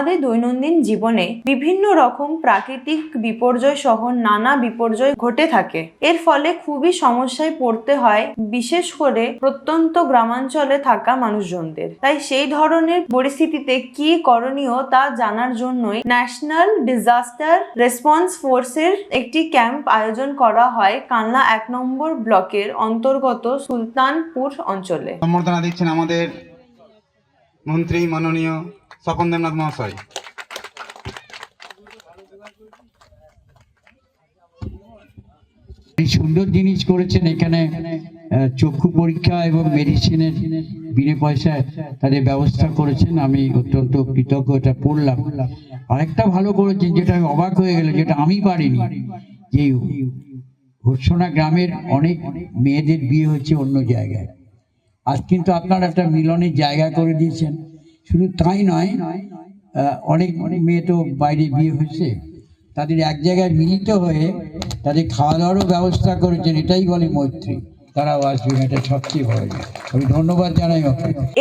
আমাদের দৈনন্দিন জীবনে বিভিন্ন রকম প্রাকৃতিক বিপর্যয় সহ নানা বিপর্যয় ঘটে থাকে। এর ফলে খুবই সমস্যায় পড়তে হয়, বিশেষ করে প্রত্যন্ত গ্রামাঞ্চলে থাকা মানুষজনদের। তাই সেই ধরনের পরিস্থিতিতে কি করণীয় তা জানার জন্যই ন্যাশনাল ডিজাস্টার রেসপন্স ফোর্সের একটি ক্যাম্প আয়োজন করা হয় কানলা এক নম্বর ব্লকের অন্তর্গত সুলতানপুর অঞ্চলে। সম্বর্ধনা দিচ্ছেন আমাদের মন্ত্রী, মাননীয় স্বপন দেবনাথ মহাশয় সুন্দর জিনিস করেছেন এখানে চক্ষু পরীক্ষা এবং মেডিসিনের বিনে পয়সায় তাদের ব্যবস্থা করেছেন। আমি অত্যন্ত কৃতজ্ঞ, এটা পড়লাম। আরেকটা ভালো করেছেন, যেটা আমি অবাক হয়ে গেল যেটা আমি পারিনি, যে ঘোষণা গ্রামের অনেক মেয়েদের বিয়ে হচ্ছে অন্য জায়গায়। আজ কিন্তু আপনার একটা মিলনের জায়গা করে দিয়েছেন। শুধু তাই নয় অনেক মেয়ে তো বাইরে বিয়ে হয়েছে। তাদের এক জায়গায় মিলিত হয়ে তাদের খাওয়া দাওয়ারও ব্যবস্থা করেছেন, এটাই বলে মৈত্রী। সবচেয়ে বড় আমি ধন্যবাদ জানাই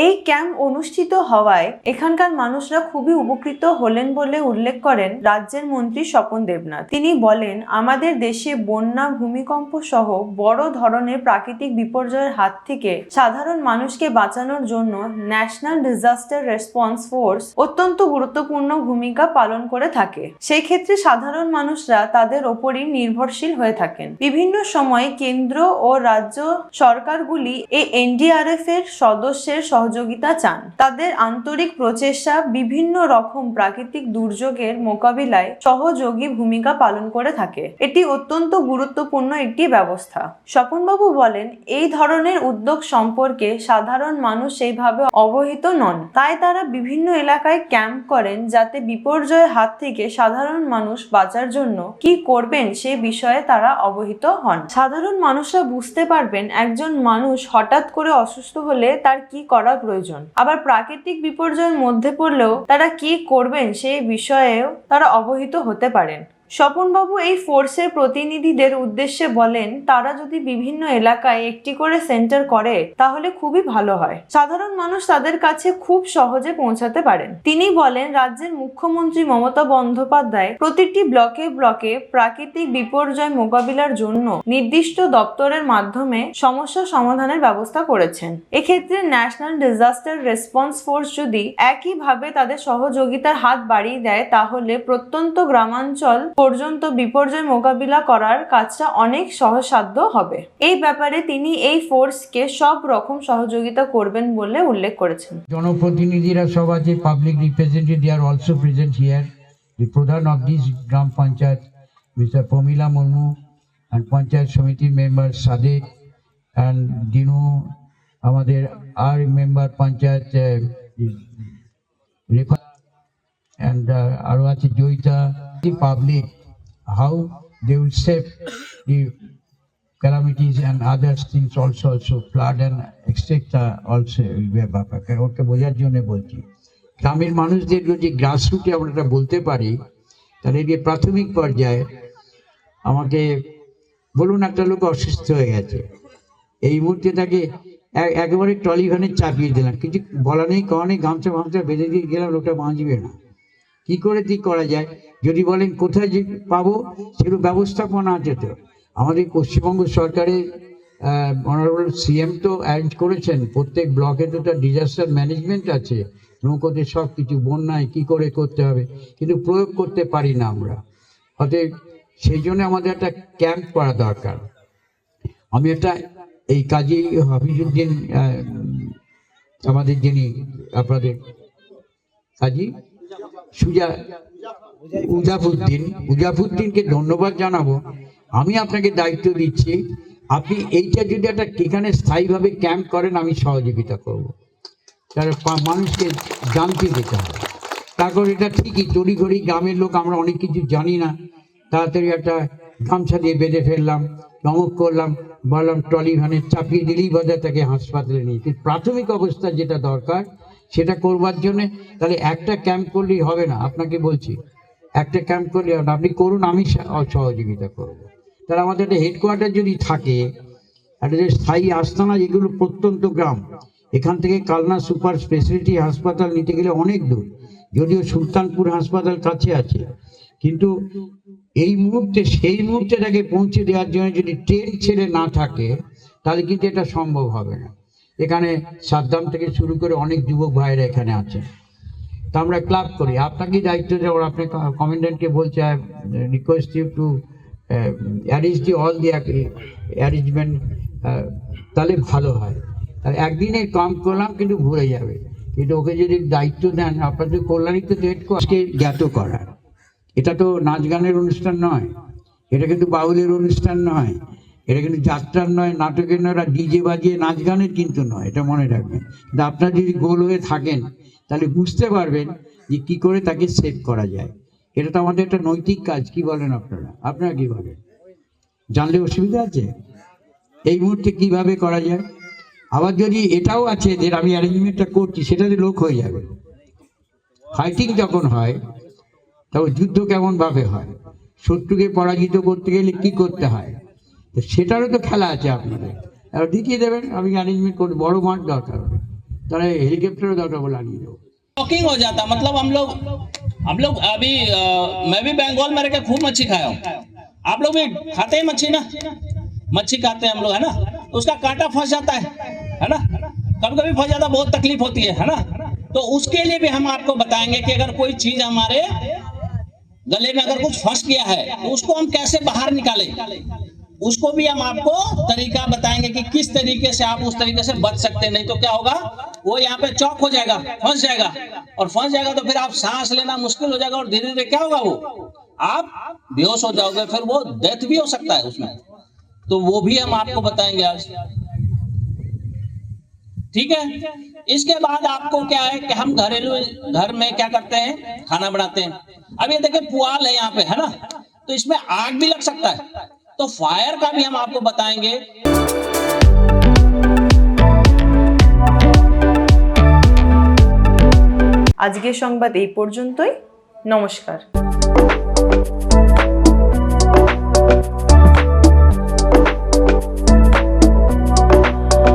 এই ক্যাম্প অনুষ্ঠিত হওয়ায় এখানকার মানুষরা খুবই উপকৃত হলেন বলে উল্লেখ করেন রাজ্যের মন্ত্রী স্বপন দেবনাথ। তিনি বলেন, আমাদের দেশে বন্যা, ভূমিকম্প সহ বড় ধরনের প্রাকৃতিক বিপর্যয়ের হাত থেকে সাধারণ মানুষকে বাঁচানোর জন্য ন্যাশনাল ডিজাস্টার রেসপন্স ফোর্স অত্যন্ত গুরুত্বপূর্ণ ভূমিকা পালন করে থাকে। সেই ক্ষেত্রে সাধারণ মানুষরা তাদের ওপরই নির্ভরশীল হয়ে থাকেন। বিভিন্ন সময়ে কেন্দ্র ও রাজ্য সরকারগুলি এই এনডিআরএফ এর সদস্যের সহযোগিতা চান। তাদের আন্তরিক প্রচেষ্টা বিভিন্ন রকম প্রাকৃতিক দুর্যোগের মোকাবিলায় সহযোগী ভূমিকা পালন করে থাকে। এটি অত্যন্ত গুরুত্বপূর্ণ একটি ব্যবস্থা। স্বপনবাবু বলেন, এই ধরনের উদ্যোগ সম্পর্কে সাধারণ মানুষ সেইভাবে অবহিত নন। তাই তারা বিভিন্ন এলাকায় ক্যাম্প করেন যাতে বিপর্যয়ের হাত থেকে সাধারণ মানুষ বাঁচার জন্য কি করবেন সে বিষয়ে তারা অবহিত হন। সাধারণ মানুষরা বুঝতে পারবেন, একজন মানুষ হঠাৎ করে অসুস্থ হলে তার কি করা প্রয়োজন? আবার প্রাকৃতিক বিপর্যয়ের মধ্যে পড়লেও তারা কি করবেন সেই বিষয়েও তারা অবহিত হতে পারেন। স্বপনবাবু এই ফোর্সের প্রতিনিধিদের উদ্দেশ্যে বলেন, তারা যদি বিভিন্ন এলাকায় একটি করে সেন্টার করে, তাহলে খুবই ভালো হয়। সাধারণ মানুষ তাদের কাছে খুব সহজে পৌঁছাতে পারেন। তিনি বলেন, রাজ্যের মুখ্যমন্ত্রী মমতা বন্দ্যোপাধ্যায় প্রতিটি ব্লকে ব্লকে প্রাকৃতিক বিপর্যয় মোকাবিলার জন্য নির্দিষ্ট দপ্তরের মাধ্যমে সমস্যা সমাধানের ব্যবস্থা করেছেন। এক্ষেত্রে ন্যাশনাল ডিজাস্টার রেসপন্স ফোর্স যদি একইভাবে তাদের সহযোগিতার হাত বাড়িয়ে দেয়, তাহলে প্রত্যন্ত গ্রামাঞ্চল পর্যন্ত বিপর্যয় মোকাবিলা করার কাজটা অনেক সহসাধ্য হবে। এই ব্যাপারে তিনি এই ফোর্সকে সব রকম সহযোগিতা করবেন বলে উল্লেখ করেছেন। জনপ্রতিনিধিরা সব আছে public representative they are also present here the pradhan of this gram panchayat mister Pramila Murmu and panchayat samiti member Sadek and Dinu আমাদের আর মেম্বার পঞ্চায়েত রেফা অ্যান্ড আরও আছে Joyita the public how they will save the calamities and other things also also flood and etc also ব্যাপারটা ওকে বোঝার জন্য বলছি। গ্রামের মানুষদের যদি গ্রাসরুটে আমরা এটা বলতে পারি, তাহলে এই প্রাথমিক পর্যায়ে আমাকে বলুন একটা লোক অসুস্থ হয়ে গেছে। এই মুহূর্তে তাকে একেবারে ট্রলি ভ্যানে চাপিয়ে দিলাম। কিছু বলা নেই নেই গামছা ফামছা বেঁধে দিয়ে গেলাম, লোকটা বাঁচবে না। কি করে ঠিক করা যায়? যদি বলেন কোথায় যে পাবো সেগুলো ব্যবস্থাপনা আছে তো আমাদের পশ্চিমবঙ্গ সরকারের অনারেবল সিএম তো অ্যারেঞ্জ করেছেন। প্রত্যেক ব্লকে তো তার ডিজাস্টার ম্যানেজমেন্ট আছে। নৌকোতে সব কিছু, বন্যায় কি করে করতে হবে? কিন্তু প্রয়োগ করতে পারি না আমরা। অতএব সেই জন্য আমাদের একটা ক্যাম্প করা দরকার। আমি একটা, এই কাজী হাফিজুদ্দিন আমাদের যিনি, আপনাদের কাজী সুজা উজাফুদ্দিন, উজাফুদ্দিনকে ধন্যবাদ জানাব। আমি আপনাকে দায়িত্ব দিচ্ছি। আপনি এইটা যদি একটা এখানে স্থায়ীভাবে ক্যাম্প করেন, আমি সহযোগিতা করব। তার মানুষকে জানতে দিতে হবে। তারপর এটা ঠিকই, তড়িঘড়ি গ্রামের লোক, আমরা অনেক কিছু জানি না। তাড়াতাড়ি একটা গামছা দিয়ে বেঁধে ফেললাম, নমক করলাম, বললাম ট্রলি ভ্যানে চাপিয়ে দিলেই বাজার তাকে হাসপাতালে নিয়ে প্রাথমিক অবস্থা যেটা দরকার সেটা করবার জন্য তাহলে একটা ক্যাম্প করলেই হবে না, আপনাকে বলছি। একটা ক্যাম্প করলে হবে না। আপনি করুন, আমি সহ- সহযোগিতা করব। তাহলে আমাদের একটা হেডকোয়ার্টার যদি থাকে, একটা যে স্থায়ী আস্তানা যেগুলো প্রত্যন্ত গ্রাম, এখান থেকে কালনা সুপার স্পেশালিটি হাসপাতাল নিতে গেলে অনেক দূর। যদিও সুলতানপুর হাসপাতাল কাছে আছে, কিন্তু এই মুহূর্তে, সেই মুহূর্তে তাকে পৌঁছে দেওয়ার জন্য যদি ট্রেন ছেড়ে না থাকে, তাহলে কিন্তু এটা সম্ভব হবে না। এখানে সাদ্দাম থেকে শুরু করে অনেক যুবক ভাইরা এখানে আছেন তা আমরা ক্লাব করি। আপনাকেই দায়িত্ব দেওয়ার আপনি কমেন্ডেন্টকে বলছে request you to arrange the all the arrangement তাহলে ভালো হয়। আর একদিনে কাম করলাম কিন্তু ভুলে যাবে। কিন্তু ওকে যদি দায়িত্ব দেন, আপনাদের কল্যাণী তো ডেট আজকে জ্ঞাত করা। এটা তো নাচ গানের অনুষ্ঠান নয়। এটা কিন্তু বাউলের অনুষ্ঠান নয়। এটা কিন্তু যাত্রার নয়, নাটকের নয় ডিজে বাজিয়ে নাচ গানের কিন্তু নয়, এটা মনে রাখবেন। কিন্তু আপনার যদি গোল হয়ে থাকেন, তাহলে বুঝতে পারবেন যে কি করে তাকে সেভ করা যায়। এটা তো আমাদের একটা নৈতিক কাজ, কি বলেন আপনারা? আপনারা কি বলেন? জানলে অসুবিধা আছে? এই মুহূর্তে কীভাবে করা যায়? আবার যদি এটাও আছে যে আমি অ্যারেঞ্জমেন্টটা করছি সেটাতে লোক হয়ে যাবে। ফাইটিং যখন হয়, তখন যুদ্ধ কেমনভাবে হয়? শত্রুকে পরাজিত করতে গেলে কি করতে হয়? তো সেটারও তো খেলা আছে আপনাদের এবার দেখিয়ে দেবেন আমি অ্যারেঞ্জমেন্ট করি বড় মাঠ দরকার হবে তাহলে হেলিকপ্টারও দরকার বলে আনিয়ে দেবো शॉकिंग हो जाता मतलब हम लोग हम लोग अभी अ, मैं भी बंगाल में रह के खूब मच्छी खाया हूँ आप लोग भी खाते हैं मच्छी ना मच्छी खाते हैं हम लोग है ना तो उसका कांटा फंस जाता है है ना कभी कभी फंस जाता है, बहुत तकलीफ होती है है ना तो उसके लिए भी हम आपको बताएंगे कि अगर कोई चीज हमारे गले में अगर कुछ फंस गया है तो उसको हम कैसे बाहर निकालें उसको भी हम आपको तरीका बताएँगे कि किस तरीके से आप उस तरीके से बच सकते हैं, नहीं तो क्या होगा, वो यहाँ पे चौक हो जाएगा, फंस जाएगा। और फंस जाएगा तो फिर आप सांस लेना मुश्किल हो जाएगा और धीरे धीरे क्या होगा वो? आप बेहोश हो जाओगे, फिर वो डेथ भी हो सकता है उसमें। तो वो भी हम आपको बताएँगे आज। ठीक है? इसके बाद आपको क्या है कि हम घरेलू, घर में क्या करते हैं? खाना बनाते हैं। अब ये देखिए पुआल है यहाँ पे, है ना? तो इसमें आग भी लग सकता है। तो फायर का भी हम आपको बताएंगे আজকের সংবাদ এই পর্যন্তই নমস্কার